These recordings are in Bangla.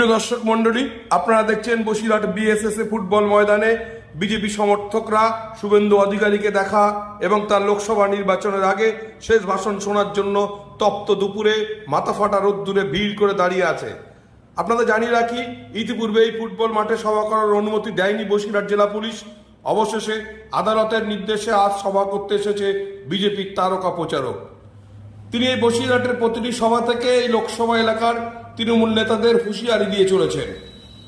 প্রিয় দর্শক মণ্ডলী, আপনারা দেখছেন বসিরহাট বিএসএসএ ফুটবল ময়দানে বিজেপি সমর্থকরা শুভেন্দু অধিকারীকে দেখা এবং তার লোকসভা নির্বাচনের আগে শেষ ভাষণ শোনার জন্য তপ্ত দুপুরে মাথা ফাটা রোদ্দুরে ভিড় করে দাঁড়িয়ে আছে। আপনাদের জানিয়ে রাখি ইতিপূর্বে এই ফুটবল মাঠে সভা করার অনুমতি দেয়নি বসিরহাট জেলা পুলিশ। অবশেষে আদালতের নির্দেশে আজ সভা করতে এসেছে বিজেপির তারকা প্রচারক। তিনি এই বসিরহাটের প্রতিটি সভা থেকে এই লোকসভা এলাকার তৃণমূল নেতাদের হুঁশিয়ারি দিয়ে চলেছেন।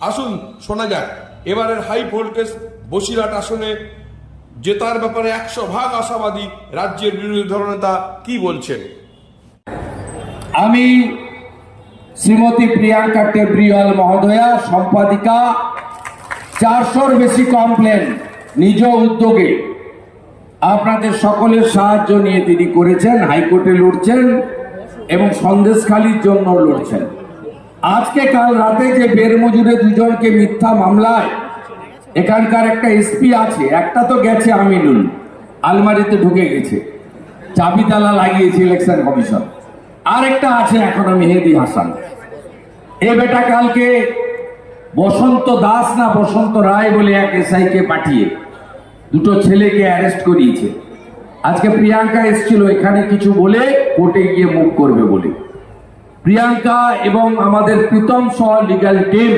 আসুন, শোনা যাক। এবারের হাই ভোল্টেজ বসিরহাট আসনে জেতার ব্যাপারে একশো ভাগ আশাবাদী রাজ্যের বিরোধী দলনেতা কি বলছেন? আমি শ্রীমতী প্রিয়াঙ্কা টেব্রিওয়াল মহোদয়া, সম্পাদিকা, চারশোর বেশি কমপ্লেন নিজ উদ্যোগে আপনাদের সকলের সাহায্য নিয়ে তিনি করেছেন, হাইকোর্টে লড়ছেন এবং সন্দেশখালির জন্য লড়ছেন। আজকে কাল রাতে যে বেরমজুরে দুজনকে মিথ্যা মামলায়, এখানকার একটা এসপি আছে, একটা তো গেছে আমিনুল, আলমারিতে ঢুকে গেছে। চাবি তালা লাগিয়েছে ইলেকশন কমিশন আরেকটা আছে এখনও মেহেদি হাসান। এ বেটা কালকে বসন্ত দাস না বসন্ত রায় বলে এক এসআইকে পাঠিয়ে দুটো ছেলেকে অ্যারেস্ট করিয়েছে। আজকে প্রিয়াঙ্কা এসেছিল এখানে কিছু বলে, কোর্টে গিয়ে মুখ করবে বলে। প্রিয়াঙ্কা এবং আমাদের প্রীতম সহ লিগাল টিম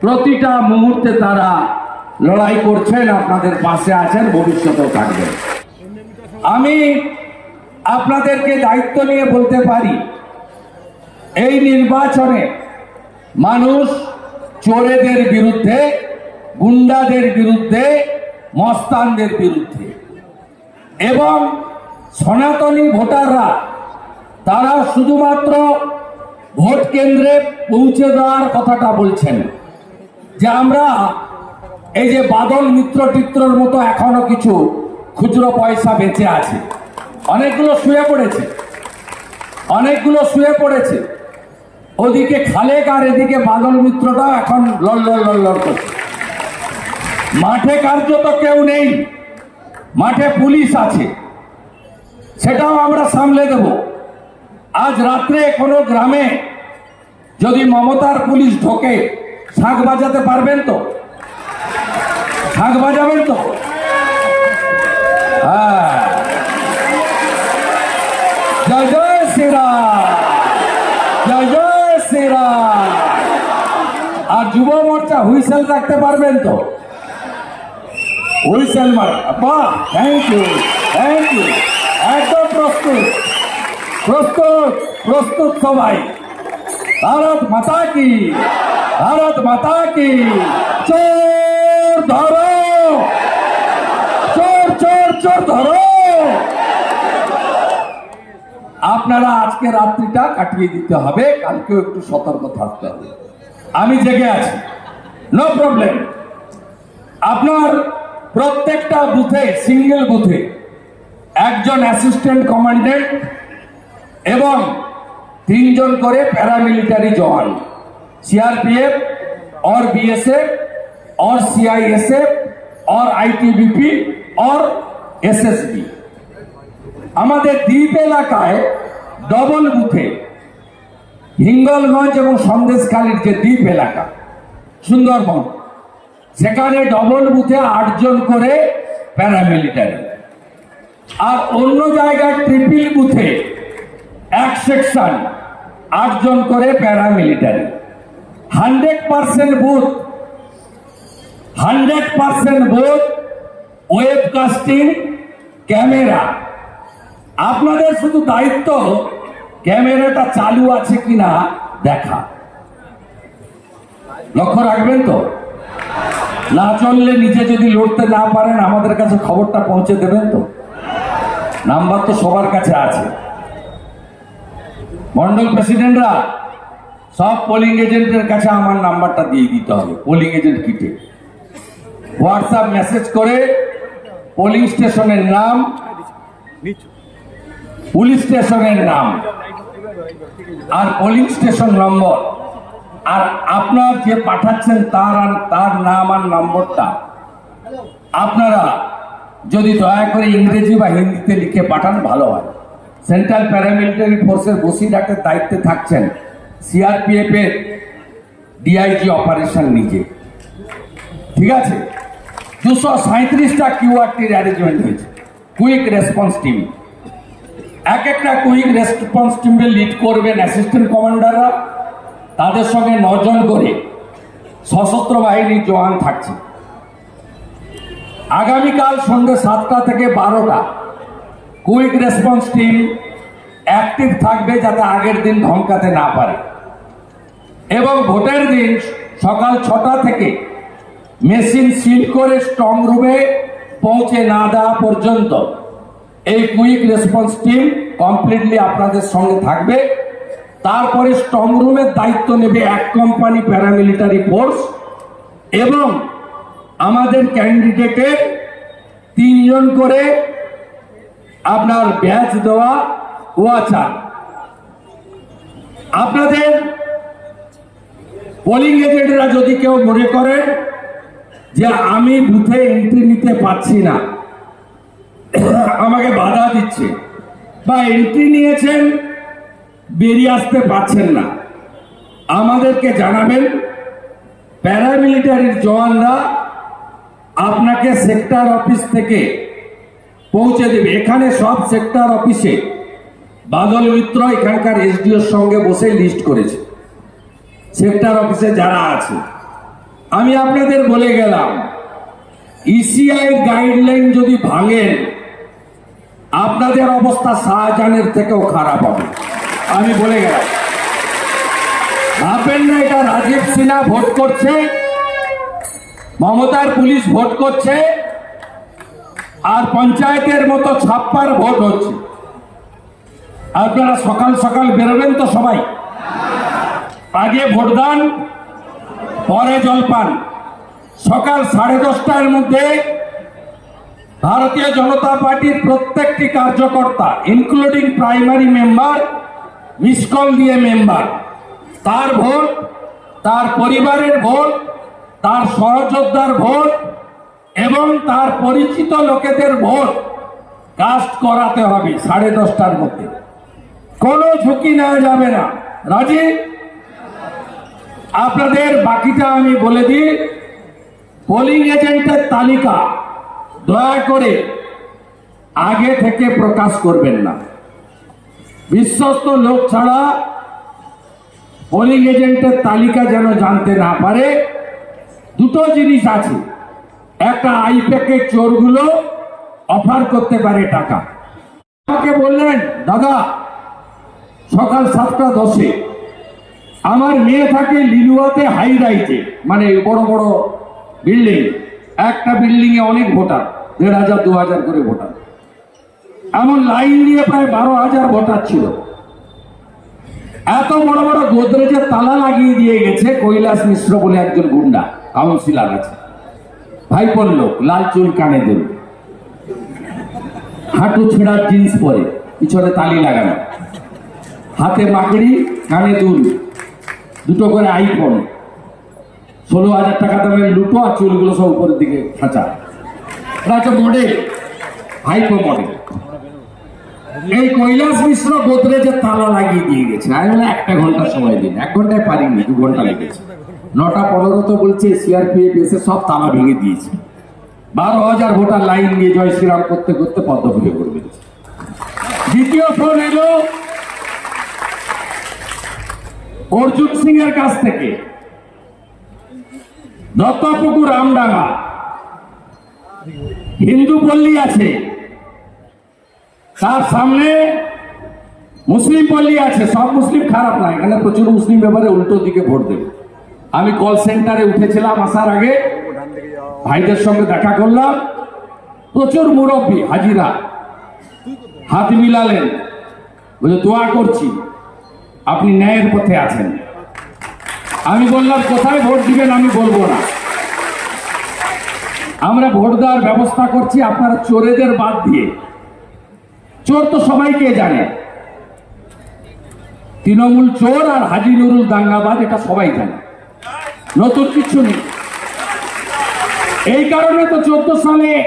প্রতিটা মুহূর্তে তারা লড়াই করছেন, আপনাদের পাশে আছেন, ভবিষ্যতেও থাকবেন। আমি আপনাদেরকে দায়িত্ব নিয়ে বলতে পারি, এই নির্বাচনে মানুষ চোরেদের বিরুদ্ধে, গুন্ডাদের বিরুদ্ধে, মস্তানদের বিরুদ্ধে এবং সনাতনী ভোটাররা তারা শুধুমাত্র ভোট কেন্দ্রে পৌঁছে দেওয়ার কথাটা বলছেন। যে আমরা এই যে বাদল মিত্র টিত্রর মতো এখনও কিছু খুচরো পয়সা বেঁচে আছে। অনেকগুলো শুয়ে পড়েছে। অনেকগুলো শুয়ে পড়েছে। ওদিকে খালেক আর এদিকে বাদল মিত্রটাও এখন লড়লড় লড়লড় করছে। মাঠে কার্য তো কেউ নেই। মাঠে পুলিশ আছে। সেটাও আমরা সামলে দেব। আজ রাত্রে কোনো গ্রামে যদি মমতার পুলিশ ঢোকে শাঁখ বাজাতে পারবেন তো? শাঁখ বাজাবেন তো? হ্যাঁ। জয় জয় শ্রীরাম জয় জয় শ্রীরাম আর যুব মোর্চা হুইসেল রাখতে পারবেন তো? হুইসেল মার। বাহ থ্যাংক ইউ থ্যাংক ইউ একদম প্রস্তুত। প্রস্তুত প্রস্তুত সবাই। ভারত মাতা কি? ভারত মাতা কি? চোর ধরো! চোর চোর চোর ধরো! আপনারা আজকে রাত্রিটা কাটিয়ে দিতে হবে, কালকেও একটু সতর্ক থাকতে হবে। আমি জেগে আছি। নো প্রবলেম আপনার প্রত্যেকটা বুথে সিঙ্গেল বুথে, একজন অ্যাসিস্ট্যান্ট কমান্ডেন্ট এবং তিনজন করে paramilitary jawan. CRPF or BSF or CISF or ITBP or SSB আমাদের দ্বীপ এলাকায় ডবল বুথে হিঙ্গলগঞ্জ এবং সন্দেশখালীর যে দ্বীপ এলাকা, সুন্দরবন, সেখানে ডবল বুথে আটজন করে প্যারামিলিটারি আর অন্য জায়গায় ট্রিপল বুথে এক সেকশন আটজন করে paramilitary hundred percent booth. Hundred percent booth webcasting camera আপনাদের শুধু দায়িত্ব ক্যামেরাটা চালু আছে কিনা দেখা। লক্ষ্য রাখবেন তো? না চললে নিজে যদি লড়তে না পারেন, আমাদের কাছে খবরটা পৌঁছে দেবেন তো? নাম্বার তো সবার কাছে আছে। মন্ডল প্রেসিডেন্টরা, সব পোলিং এজেন্টের কাছে আমার নাম্বারটা দিয়ে দিতে হবে পোলিং এজেন্ট কিটে। হোয়াটসঅ্যাপ মেসেজ করে পোলিং স্টেশনের নাম পুলিশ স্টেশনের নাম, আর পোলিং স্টেশন নম্বর আর আপনার যে পাঠাচ্ছেন তার আর, তার নাম আর নম্বরটা, আপনারা যদি দয়া করে ইংরেজি বা হিন্দিতে লিখে পাঠান, ভালো হয়। সেন্ট্রাল প্যারামিলিটারি ফোর্সের বসিরহাটের দায়িত্বে থাকছেন সিআরপিএফ এর ডিআইজি অপারেশন নিজে। ঠিক আছে? দুশো সাঁত্রিশটা কিউআরটির অ্যারেঞ্জমেন্ট হয়েছে। কুইক রেসপন্স টিম এক একটা কুইক রেসপন্স টিমে লিড করবেন অ্যাসিস্ট্যান্ট কমান্ডাররা তাদের সঙ্গে নজন করে সশস্ত্র বাহিনীর জওয়ান থাকছে। আগামীকাল সন্ধ্যে সাতটা থেকে বারোটা কুইক রেসপন্স টিম অ্যাক্টিভ থাকবে যাতে আগের দিন ধমকাতে না পারে। এবং ভোটের দিন সকাল ছটা থেকে মেশিন সিল করে স্ট্রং রুমে পৌঁছে না দেওয়া পর্যন্ত এই কুইক রেসপন্স টিম কমপ্লিটলি আপনাদের সঙ্গে থাকবে। তারপরে স্ট্রং রুমের দায়িত্ব নেবে এক কোম্পানি প্যারামিলিটারি ফোর্স এবং আমাদের ক্যান্ডিডেটের তিনজন করে আপনার ব্যাচ দেওয়া ওয়াচার। আপনাদের পোলিং এজেন্টরা যদি কেউ মনে করেন যে আমি বুথে এন্ট্রি নিতে পারছি না, আমাকে বাধা দিচ্ছে বা এন্ট্রি নিয়েছেন, বেরিয়ে আসতে পারছেন না, আমাদেরকে জানাবেন। প্যারামিলিটারির জওয়ানরা আপনাকে সেক্টর অফিস থেকে পৌঁছে দেবে। এখানে সব সেক্টর অফিসে বাদল মিত্র এখানকার এসডিওর সঙ্গে বসে লিস্ট করেছে। সেক্টর অফিসে যারা আছে। আমি আপনাদের বলে গেলাম ইসিআই গাইডলাইন যদি ভাঙেন আপনাদের অবস্থা শাহজাহানের থেকেও খারাপ হবে। আমি বলে গেলাম। ভাবেন না, এটা রাজীব সিনহা ভোট করছে, মমতার পুলিশ ভোট করছে আর পঞ্চায়েতের মতো ছাপ্পার ভোট হচ্ছে। আপনারা সকাল সকাল বেরোবেন তো সবাই? আগে ভোটদান, পরে জলপান। সকাল সাড়ে দশটার মধ্যে ভারতীয় জনতা পার্টির প্রত্যেকটি কার্যকর্তা including primary member miss call দিয়ে মেম্বার তার ভোট, তার পরিবারের ভোট, তার সহযোদ্ধার ভোট এবং তার পরিচিত লোকেদের ভোট কাস্ট করাতে হবে সাড়ে দশটার মধ্যে। কোনো ঝুঁকি নেওয়া যাবে না। রাজি? আপনাদের বাকিটা আমি বলে দিই। পোলিং এজেন্টের তালিকা দয়া করে আগে থেকে প্রকাশ করবেন না। বিশ্বস্ত লোক ছাড়া পোলিং এজেন্টের তালিকা যেন জানতে না পারে। দুটো জিনিস আছে। একটা আইপ্যাকের চোরগুলো অফার করতে পারে টাকা। আমাকে বললেন, দাদা, সকাল সাতটা দশে আমার মেয়ে থাকে লিলুয়াতে হাই রাইটে মানে বড় বড় বিল্ডিং। একটা বিল্ডিং এ অনেক ভোটার, দেড় হাজার, দু হাজার করে ভোটার। এমন লাইন দিয়ে প্রায় বারো হাজার ভোটার ছিল। এত বড় বড় গোদরেজের তালা লাগিয়ে দিয়ে গেছে কৈলাস মিশ্র বলে একজন গুন্ডা, কাউন্সিলর আছে। ভাইপোর লোক লাল চুল কানে দুল হাঁটু ছেঁড়ার জিন্স পরে, পিছনে তালি লাগানো। হাতে মাকড়ি কানে দুল। দুটো করে আইফোন ষোলো হাজার টাকা দামের লুটো আর চুলগুলো সব উপরের দিকে খাঁচা। এটা মডেল হাইপো মডেল এই কৈলাস মিশ্র গোদরেজের তালা লাগিয়ে দিয়ে গেছে। আমি একটা ঘণ্টা সময় দিন। এক ঘন্টায় পারিনি, দু ঘণ্টা লেগেছে। নটা পনেরো তো বলছে সিআরপিএফ এসে সব তালা ভেঙে দিয়েছে। বারো হাজার ভোটার লাইন দিয়ে জয় শ্রীরাম করতে করতে পদ্ম ফুলে করবে দ্বিতীয় ফোন এলো। অর্জুন সিং এর কাছ থেকে। দত্তপুকুর রামডাঙ্গা হিন্দু পল্লী আছে। তার সামনে মুসলিম পল্লী আছে। সব মুসলিম খারাপ না, এখানে প্রচুর মুসলিম ব্যাপারে উল্টো দিকে ভোট দেবে। আমি কল সেন্টারে উঠেছিলাম আসার আগে। ভাইদের সঙ্গে দেখা করলাম। প্রচুর মুরব্বী, হাজিরা। হাত মিলালেন। বলে, দোয়া করছি। আপনি ন্যায়ের পথে আছেন। আমি বললাম, কোথায় ভোট দিবেন আমি বলব না। আমরা ভোট দেওয়ার ব্যবস্থা করছি আপনারা চোরেদের বাদ দিয়ে। চোর তো সবাইকে জানে? তৃণমূল চোর আর হাজি নুরুল দাঙ্গাবাদ, এটা সবাই জানে। নতুন কিছু নেই। এই কারণে তো চোদ্দ সালে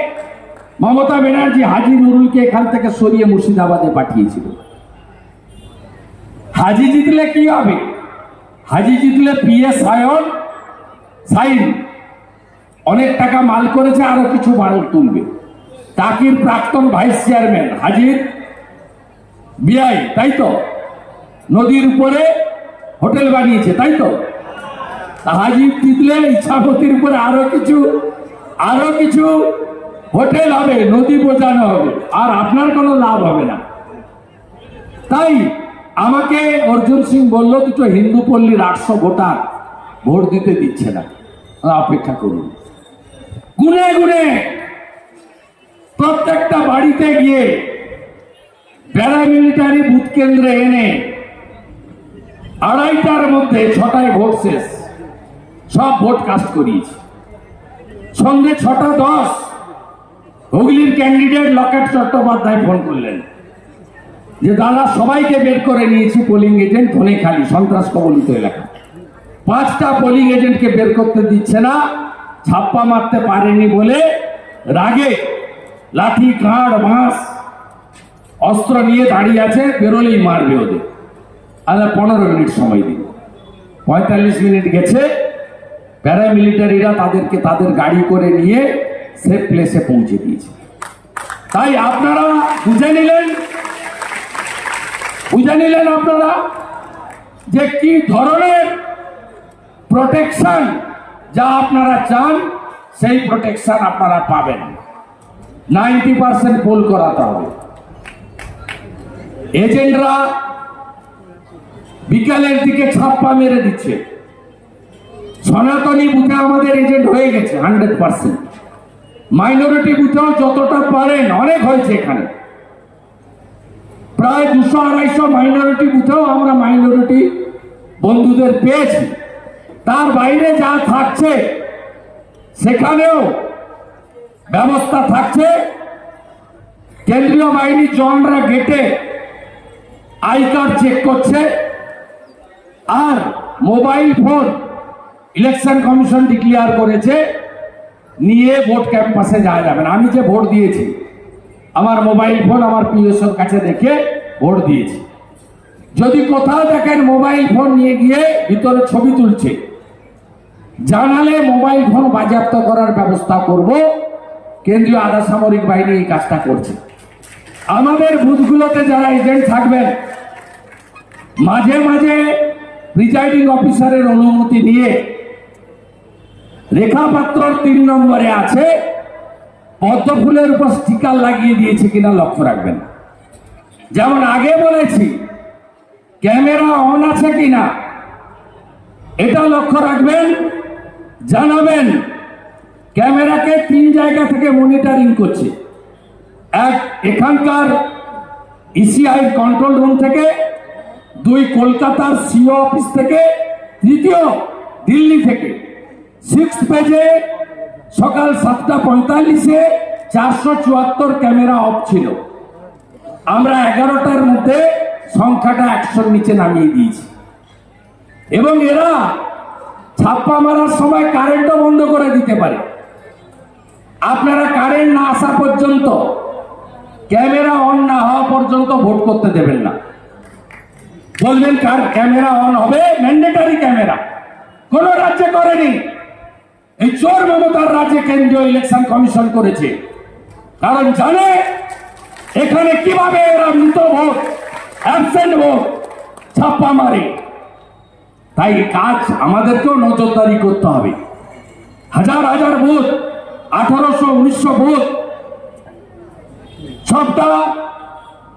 মমতা ব্যানার্জি হাজি নুরুলকে এখান থেকে সরিয়ে মুর্শিদাবাদে পাঠিয়েছিল। হাজি জিতলে কি হবে? হাজি জিতলে পিএস সায়ন সাইন। অনেক টাকা মাল করেছে, আরও কিছু মাল তুলবে। টাকির প্রাক্তন ভাইস চেয়ারম্যান হাজির বিআই, তাই তো? নদীর উপরে হোটেল বানিয়েছে, তাই তো? তা হাজির জিতলে ইচ্ছাপতির উপরে আরও কিছু আরও কিছু হোটেল হবে, নদী বোঝানো হবে, আর আপনার কোনো লাভ হবে না। তাই আমাকে অর্জুন সিং বলল, দুটো হিন্দু পল্লীর আটশো ভোটার ভোট দিতে দিচ্ছে না। অপেক্ষা করুন। গুনে গুনে প্রত্যেকটা বাড়িতে গিয়ে প্যারামিলিটারি বুথ কেন্দ্রে এনে আড়াইটার মধ্যে ছটায় ভোট শেষ। সব ভোট কাস্ট করিয়েছি। সন্ধ্যে ছটা দশ হুগলির ক্যান্ডিডেট লকেট চট্টোপাধ্যায় ফোন করলেন। যে দাদা, সবাইকে বের করে নিয়েছি পোলিং এজেন্ট ধনে খালি সন্ত্রাস কবলিত এলাকা। পাঁচটা পোলিং এজেন্টকে বের করতে দিচ্ছে না, ছাপ্পা মারতে পারেনি বলে রাগে লাঠি, কাঁড়, বাঁশ, অস্ত্র নিয়ে দাঁড়িয়ে আছে, বেরোলেই মারবে ওদের। আলাদা পনেরো মিনিট সময় দিন। পঁয়তাল্লিশ মিনিট গেছে প্যারামিলিটারিরা তাদেরকে তাদের গাড়ি করে নিয়ে সেফ প্লেসে পৌঁছে দিয়েছে। তাই আপনারা বুঝে নিলেন বুঝে নিলেন আপনারা যে কি ধরনের প্রোটেকশন যা আপনারা চান, সেই প্রোটেকশন আপনারা পাবেন। নাইনটি পার্সেন্ট পোল করাতে হবে। এজেন্টরা বিকালের দিকে ছাপ্পা মেরে দিচ্ছে। সনাতনী বুথে আমাদের এজেন্ট হয়ে গেছে হান্ড্রেড পার্সেন্ট মাইনরিটি বুথেও যতটা পারেন অনেক হয়েছে এখানে। প্রায় দুশো আড়াইশো মাইনরিটি বুথেও আমরা মাইনরিটি বন্ধুদের পেয়েছি। তার বাইরে যা থাকছে, সেখানেও ব্যবস্থা থাকছে। কেন্দ্রীয় বাহিনীর জওয়ানরা গেটে আই কার্ড চেক করছে। আর mobile phone election commission declare করেছে, নিয়ে ভোট ক্যাম্পাসে যাওয়া যাবে না। আমি যে ভোট দিয়েছি, আমার মোবাইল ফোন আমার পিএসওর কাছে দেখে ভোট দিয়েছি। যদি কোথাও দেখেন মোবাইল ফোন নিয়ে গিয়ে ভিতরে ছবি তুলছে, জানালে মোবাইল ফোন বাজেয়াপ্ত করার ব্যবস্থা করব, কেন্দ্রীয় আধা সামরিক বাহিনী এই কাজটা করছে। আমাদের বুথগুলোতে যারা এজেন্ট থাকবেন, মাঝে মাঝে প্রিজাইডিং অফিসারের অনুমতি নিয়ে রেখাপাত্র তিন নম্বরে আছে পদ্ম ফুলের উপর স্টিকার লাগিয়ে দিয়েছে কিনা লক্ষ্য রাখবেন। যেমন আগে বলেছি, ক্যামেরা অন আছে কিনা, এটা লক্ষ্য রাখবেন, জানাবেন, ক্যামেরাকে তিন জায়গা থেকে মনিটরিং করছে। এক, এখানকার ইসিআই কন্ট্রোল রুম থেকে, দুই, কলকাতার সিও অফিস থেকে, তৃতীয়, দিল্লি থেকে। সিক্স পেজে সকাল সাতটা পঁয়তাল্লিশে চারশো চুয়াত্তর ক্যামেরা অফ ছিল। আমরা এগারোটার মধ্যে সংখ্যাটা একশোর নিচে নামিয়ে দিয়েছি। এবং এরা ছাপ্পা মারার সময় কারেন্টও বন্ধ করে দিতে পারে। আপনারা কারেন্ট না আসা পর্যন্ত ক্যামেরা অন না হওয়া পর্যন্ত ভোট করতে দেবেন না। বলবেন কার ক্যামেরা অন হবে? Mandatory camera. কোন রাজ্যে করেনি। এই চোর মমতার রাজ্যে কেন্দ্রীয় ইলেকশন কমিশন করেছে। কারণ জানে, এখানে কীভাবে এরা মৃত ভোট অ্যাবসেন্ট ভোট, ছাপ্পা মারে। তাই কাজ আমাদেরকেও নজরদারি করতে হবে। হাজার হাজার বুথ আঠারোশো, উনিশশো বুথ সবটা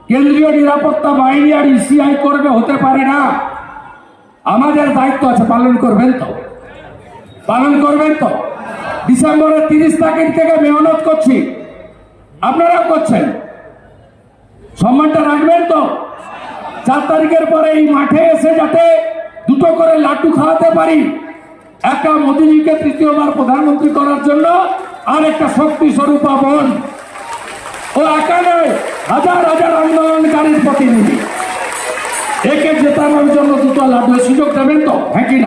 কেন্দ্রীয় নিরাপত্তা বাহিনী আর ইসিআই করবে হতে পারে না। আমাদের দায়িত্ব আছে পালন করবেন তো। পালন করবেন তো? ডিসেম্বরের তিরিশ তারিখ থেকে মেহনত করছি। আপনারা করছেন। সম্মানটা রাখবেন তো? চার তারিখের পরে এই মাঠে এসে যাতে দুটো করে লাড্ডু খাওয়াতে পারি। একটা মোদীজিকে তৃতীয়বার প্রধানমন্ত্রী করার জন্য, আর একটা শক্তি স্বরূপা বোন ও একা নয়, হাজার হাজার আন্দোলনকারীর প্রতিনিধি। একে জেতানোর জন্য দুটো লাড্ডু সুযোগ দেবেন তো? হ্যাঁ